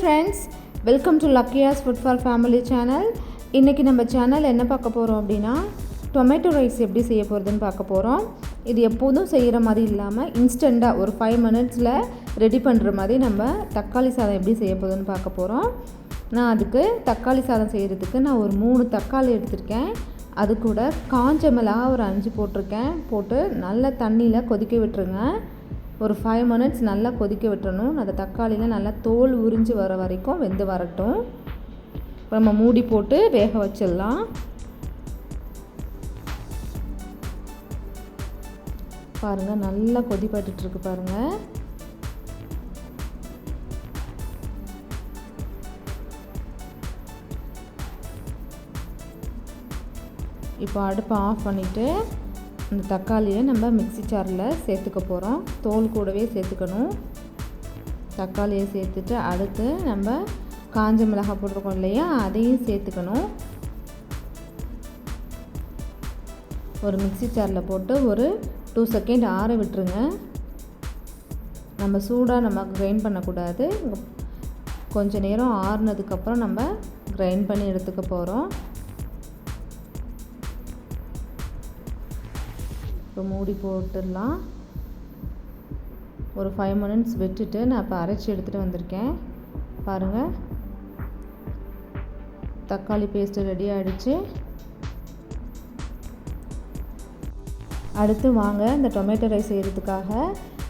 Friends welcome to lucky's food for family channel இன்றைக்கி நம்ம channel என்ன பார்க்க போகிறோம் அப்படின்னா டொமேட்டோ ரைஸ் எப்படி செய்ய போகிறதுன்னு பார்க்க போகிறோம் இது எப்போதும் செய்கிற மாதிரி இல்லாமல் இன்ஸ்டண்ட்டாக ஒரு ஃபைவ் மினிட்ஸில் ரெடி பண்ணுற மாதிரி நம்ம தக்காளி சாதம் எப்படி செய்ய போகுதுன்னு பார்க்க போகிறோம் நான் அதுக்கு தக்காளி சாதம் செய்கிறதுக்கு நான் ஒரு மூணு தக்காளி எடுத்திருக்கேன். அது கூட காஞ்ச மிளகா ஒரு அஞ்சு போட்டிருக்கேன். போட்டு நல்ல தண்ணியில் கொதிக்க விட்டுருங்க. ஒரு ஃபைவ் மினிட்ஸ் நல்லா கொதிக்க விட்டுறணும். அந்த தக்காளியில் நல்லா தோல் உறிஞ்சு வர வரைக்கும் வெந்து வரட்டும். இப்போ நம்ம மூடி போட்டு வேக வச்சிடலாம். பாருங்கள் நல்லா கொதிப்பட்டுருக்கு பாருங்கள் இப்போ அடுப்பை ஆஃப் பண்ணிவிட்டு இந்த தக்காளியை நம்ம மிக்ஸி ஜாரில் சேர்த்துக்க போகிறோம். தோல் கூடவே சேர்த்துக்கணும். தக்காளியை சேர்த்துட்டு அடுத்து நம்ம காஞ்ச மிளகாய் போட்டிருக்கோம் இல்லையா அதையும் சேர்த்துக்கணும். ஒரு மிக்ஸி ஜாரில் போட்டு ஒரு டூ செகண்ட் ஆற விட்டுருங்க. நம்ம சூடாக நம்ம கிரைண்ட் பண்ணக்கூடாது. கொஞ்சம் நேரம் ஆறுனதுக்கப்புறம் நம்ம கிரைண்ட் பண்ணி எடுத்துக்க போகிறோம். இப்போ மூடி போட்டுடலாம். ஒரு ஃபைவ் மினிட்ஸ் விட்டுட்டு நான் இப்போ அரைச்சி எடுத்துகிட்டு வந்திருக்கேன். பாருங்கள் தக்காளி பேஸ்ட்டு ரெடி ஆகிடுச்சு அடுத்து வாங்க இந்த டொமேட்டோ ரைஸ் செய்கிறதுக்காக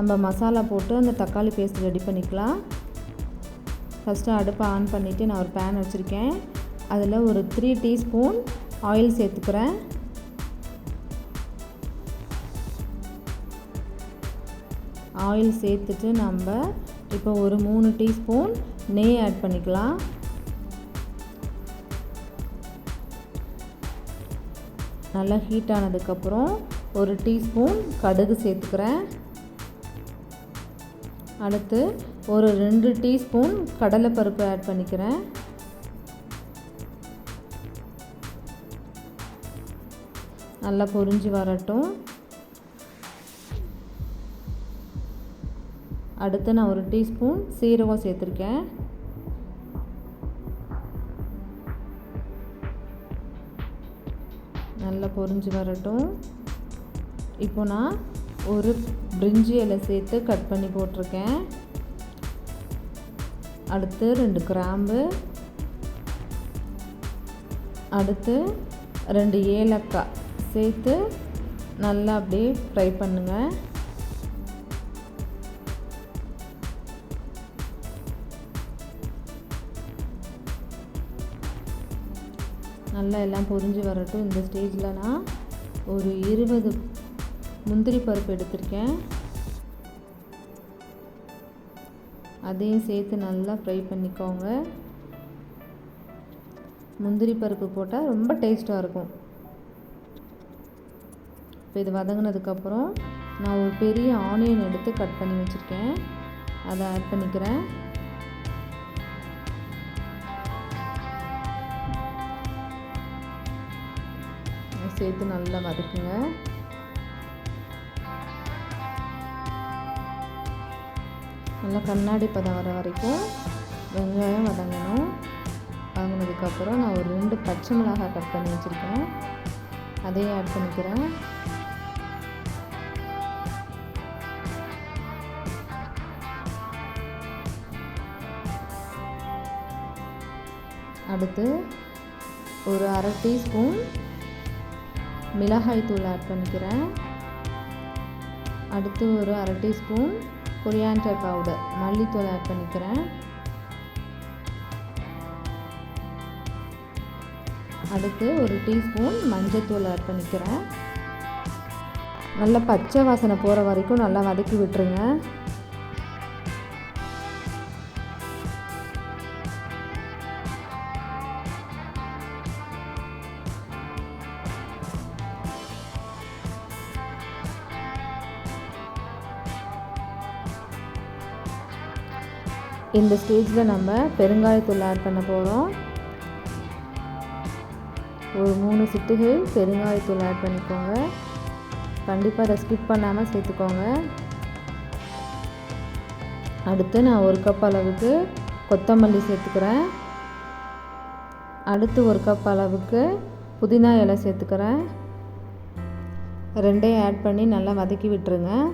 நம்ம மசாலா போட்டு அந்த தக்காளி பேஸ்ட் ரெடி பண்ணிக்கலாம். ஃபஸ்ட்டு அடுப்பை ஆன் பண்ணிவிட்டு நான் ஒரு பேன் வச்சுருக்கேன். அதில் ஒரு த்ரீ டீஸ்பூன் ஆயில் சேர்த்துக்கிறேன். ஆயில் சேர்த்துட்டு நம்ம இப்போ ஒரு மூணு டீஸ்பூன் நெய் ஆட் பண்ணிக்கலாம். நல்லா ஹீட் ஆனதுக்கப்புறம் ஒரு டீஸ்பூன் கடுகு சேர்த்துக்கிறேன். அடுத்து ஒரு ரெண்டு டீஸ்பூன் கடலைப்பருப்பு ஆட் பண்ணிக்கிறேன். நல்லா பொரிஞ்சு வரட்டும். அடுத்து நான் ஒரு டீஸ்பூன் சீரகம் சேர்த்துருக்கேன். நல்லா பொரிஞ்சு வரட்டும். இப்போ நான் ஒரு பிரிஞ்சி இலை சேர்த்து கட் பண்ணி போட்டிருக்கேன். அடுத்து ரெண்டு கிராம்பு. அடுத்து ரெண்டு ஏலக்காய் சேர்த்து நல்லா அப்படியே ஃப்ரை பண்ணுங்கள் நல்லா எல்லாம் பொரிஞ்சு வரட்டும். இந்த ஸ்டேஜில் நான் ஒரு இருபது முந்திரி பருப்பு எடுத்திருக்கேன். அதையும் சேர்த்து நல்லா ஃப்ரை பண்ணிக்கோங்க. முந்திரி பருப்பு போட்டால் ரொம்ப டேஸ்ட்டாக இருக்கும். இப்போ இது வதங்கினதுக்கப்புறம் நான் ஒரு பெரிய ஆனியன் எடுத்து கட் பண்ணி வச்சுருக்கேன். அதை ஆட் பண்ணிக்கிறேன். சேர்த்து நல்லா வதக்குங்க. நல்லா கண்ணாடி பதம் வர வரைக்கும் வெங்காயம் வதங்கணும். வதங்கினதுக்கப்புறம் நான் ஒரு ரெண்டு பச்சை மிளகாய் கட் பண்ணி வச்சுருக்கேன். அதையும் ஆட் பண்ணிக்கிறேன். அடுத்து ஒரு அரை டீஸ்பூன் மிளகாய் தூள் ஆட் பண்ணிக்கிறேன். அடுத்து ஒரு அரை டீஸ்பூன் கொரியாண்டர் பவுடர் மல்லித்தூள் ஆட் பண்ணிக்கிறேன். அடுத்து ஒரு டீஸ்பூன் மஞ்சத்தூள் ஆட் பண்ணிக்கிறேன். நல்லா பச்சை வாசனை போகிற வரைக்கும் நல்லா வதக்கி விட்டுருங்க. இந்த ஸ்டேஜில் நம்ம பெருங்காயத்தூள் ஆட் பண்ண போகிறோம் ஒரு மூணு சிட்டுகள் பெருங்காயத்தூள் ஆட் பண்ணிக்கோங்க. கண்டிப்பாக அதை ஸ்கிப் பண்ணாமல் சேர்த்துக்கோங்க. அடுத்து நான் ஒரு கப் அளவுக்கு கொத்தமல்லி சேர்த்துக்கிறேன். அடுத்து ஒரு கப் அளவுக்கு புதினா இலை சேர்த்துக்கிறேன். ரெண்டையும் ஆட் பண்ணி நல்லா வதக்கி விட்டுருங்க.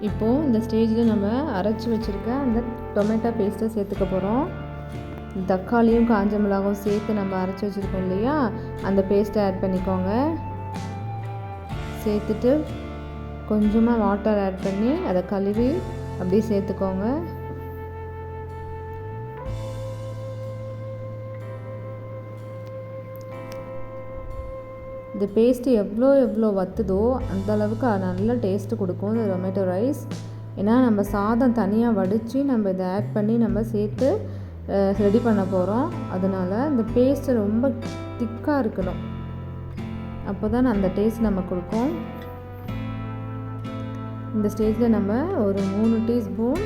இப்போது இந்த ஸ்டேஜில் நம்ம அரைச்சி வச்சுருக்க அந்த டொமேட்டோ பேஸ்ட்டை சேர்த்துக்க போகிறோம் தக்காளியும் காஞ்ச மிளகாவும் சேர்த்து நம்ம அரைச்சி வச்சுருக்கோம் இல்லையா? அந்த பேஸ்ட்டை ஆட் பண்ணிக்கோங்க. சேர்த்துட்டு கொஞ்சமாக வாட்டர் ஆட் பண்ணி அதை கழுவி அப்படியே சேர்த்துக்கோங்க. இந்த பேஸ்ட்டு எவ்வளோ எவ்வளோ வத்துதோ அந்த அளவுக்கு நல்ல டேஸ்ட்டு கொடுக்கும். இந்த டொமேட்டோ ரைஸ் ஏன்னா நம்ம சாதம் தனியாக வடித்து நம்ம இதை ஆட் பண்ணி நம்ம சேர்த்து ரெடி பண்ண போகிறோம் அதனால் இந்த பேஸ்ட்டு ரொம்ப திக்காக இருக்கணும். அப்போ தான் அந்த டேஸ்ட் நம்ம கொடுக்கும். இந்த ஸ்டேஜில் நம்ம ஒரு மூணு டீஸ்பூன்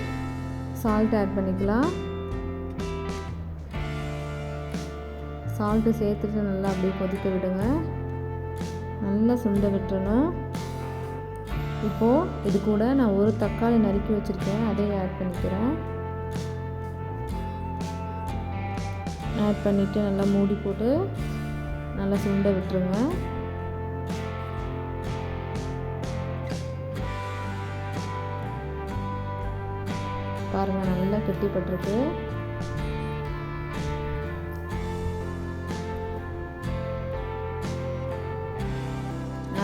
சால்ட் ஆட் பண்ணிக்கலாம். சால்ட்டு சேர்த்துட்டு நல்லா அப்படியே கொதிக்க விடுங்க. நல்லா சுண்ட விட்டுறணும் இப்போது இது கூட நான் ஒரு தக்காளி நறுக்கி வச்சுருக்கேன். அதையும் ஆட் பண்ணிக்கிறேன். ஆட் பண்ணிவிட்டு நல்லா மூடி போட்டு நல்லா சுண்ட விட்டுருங்க. பாருங்கள் நல்லா கெட்டிப்பட்டிருக்கு.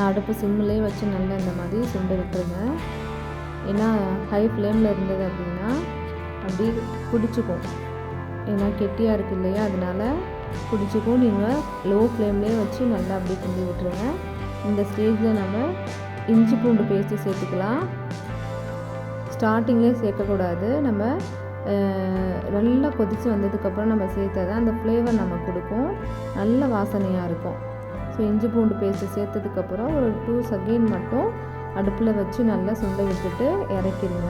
அடுப்பு சிம்மிலே வச்சு நல்லா இந்த மாதிரி சுண்ட விட்டுருங்க. ஏன்னா ஹை ஃப்ளேமில் இருந்தது அப்படின்னா அப்படி பிடிச்சிக்கும் ஏன்னா கெட்டியாக இருக்குது இல்லையா? அதனால் பிடிச்சிக்கும் நீங்கள் லோ ஃப்ளேம்லேயே வச்சு நல்லா அப்படியே கிண்டி விட்டுருங்க. இந்த ஸ்டேஜில் நம்ம இஞ்சி பூண்டு பேஸ்ட்டு சேர்த்துக்கலாம். ஸ்டார்டிங்லேயே சேர்க்கக்கூடாது. நம்ம நல்லா கொதித்து வந்ததுக்கப்புறம் நம்ம சேர்த்தா தான் அந்த ஃப்ளேவர் நம்ம கொடுக்கும். நல்ல வாசனையாக இருக்கும். ஸோ இஞ்சி பூண்டு பேஸ்ட்டு சேர்த்ததுக்கப்புறம் ஒரு டூ செகண்ட் மட்டும் அடுப்பில் வச்சு நல்லா சுண்ட விட்டுட்டு இறக்கிடுங்க.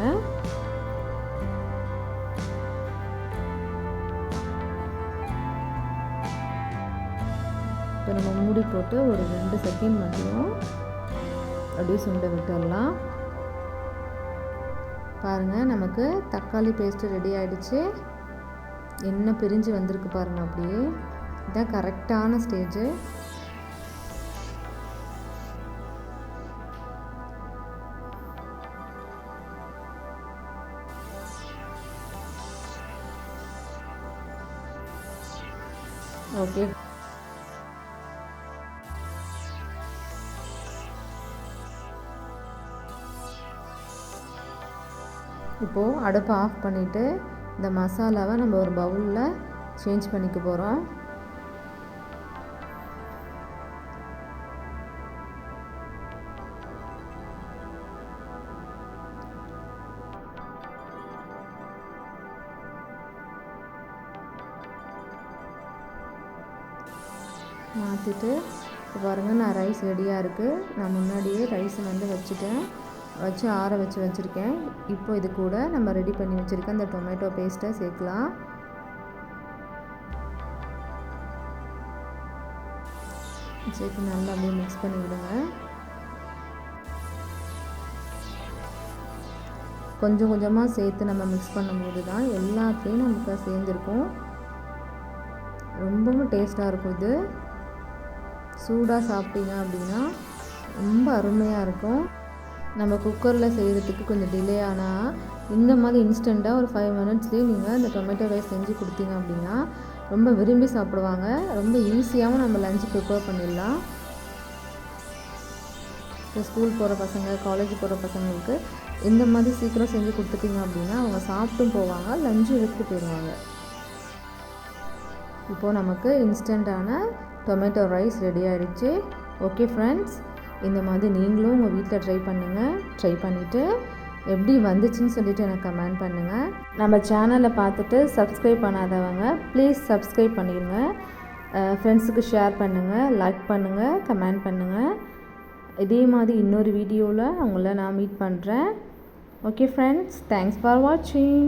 இப்போ நம்ம மூடி போட்டு ஒரு ரெண்டு செகண்ட் மட்டும் அப்படியே சுண்ட விட்டுடலாம். பாருங்கள் நமக்கு தக்காளி பேஸ்ட்டு ரெடி ஆகிடுச்சு என்ன பிரிஞ்சு வந்திருக்கு பாருங்கள் அப்படியே. இதுதான் கரெக்டான ஸ்டேஜு ஓகே இப்போது அடுப்பை ஆஃப் பண்ணிவிட்டு இந்த மசாலாவை நம்ம ஒரு பவுலில் சேஞ்ச் பண்ணிக்க போகிறோம் மாற்றிட்டு இப்போ பாருங்கள் நான் ரைஸ் ரெடியாக இருக்குது நான் முன்னாடியே ரைஸ் வந்து வச்சுட்டேன். வச்சு ஆற வச்சு வச்சுருக்கேன். இப்போ இது கூட நம்ம ரெடி பண்ணி வச்சுருக்க அந்த டொமேட்டோ பேஸ்ட்டை சேர்க்கலாம். சேர்த்து நல்லா அப்படியே மிக்ஸ் பண்ணி விடுங்க. கொஞ்சம் கொஞ்சமாக சேர்த்து நம்ம மிக்ஸ் பண்ணும்போது தான் எல்லாத்தையும் நமக்கு சேர்ந்துருக்கும். ரொம்பவும் டேஸ்ட்டாக இருக்கும் இது. சூடாக சாப்பிட்டீங்க அப்படின்னா ரொம்ப அருமையாக இருக்கும். நம்ம குக்கரில் செய்கிறதுக்கு கொஞ்சம் டிலே ஆனால் இந்த மாதிரி இன்ஸ்டண்ட்டாக ஒரு ஃபைவ் மினிட்ஸ்லேயே நீங்கள் இந்த டொமேட்டோ ரைஸ் செஞ்சு கொடுத்தீங்க அப்படின்னா ரொம்ப விரும்பி சாப்பிடுவாங்க. ரொம்ப ஈஸியாகவும் நம்ம லஞ்சு ப்ரிப்பேர் பண்ணிடலாம். இப்போ ஸ்கூல் போகிற பசங்க காலேஜ் போகிற பசங்களுக்கு இந்த மாதிரி சீக்கிரம் செஞ்சு கொடுத்துட்டிங்க அப்படின்னா அவங்க சாப்பிட்டும் போவாங்க லஞ்சு எடுத்துகிட்டு போயிடுவாங்க. இப்போது நமக்கு இன்ஸ்டண்ட்டான டொமேட்டோ ரைஸ் ரெடி ஆகிடுச்சு ஓகே ஃப்ரெண்ட்ஸ் இந்த மாதிரி நீங்களும் உங்கள் வீட்டில் ட்ரை பண்ணுங்கள் ட்ரை பண்ணிவிட்டு எப்படி வந்துச்சுன்னு சொல்லிவிட்டு எனக்கு கமெண்ட் பண்ணுங்கள் நம்ம சேனலை பார்த்துட்டு சப்ஸ்கிரைப் பண்ணாதவங்க ப்ளீஸ் சப்ஸ்கிரைப் பண்ணிடுங்க ஃப்ரெண்ட்ஸுக்கு ஷேர் பண்ணுங்கள் லைக் பண்ணுங்கள் கமெண்ட் பண்ணுங்கள் இதே மாதிரி இன்னொரு வீடியோவில் உங்களை நான் மீட் பண்ணுறேன் ஓகே ஃப்ரெண்ட்ஸ் தேங்க்ஸ் ஃபார் வாட்சிங்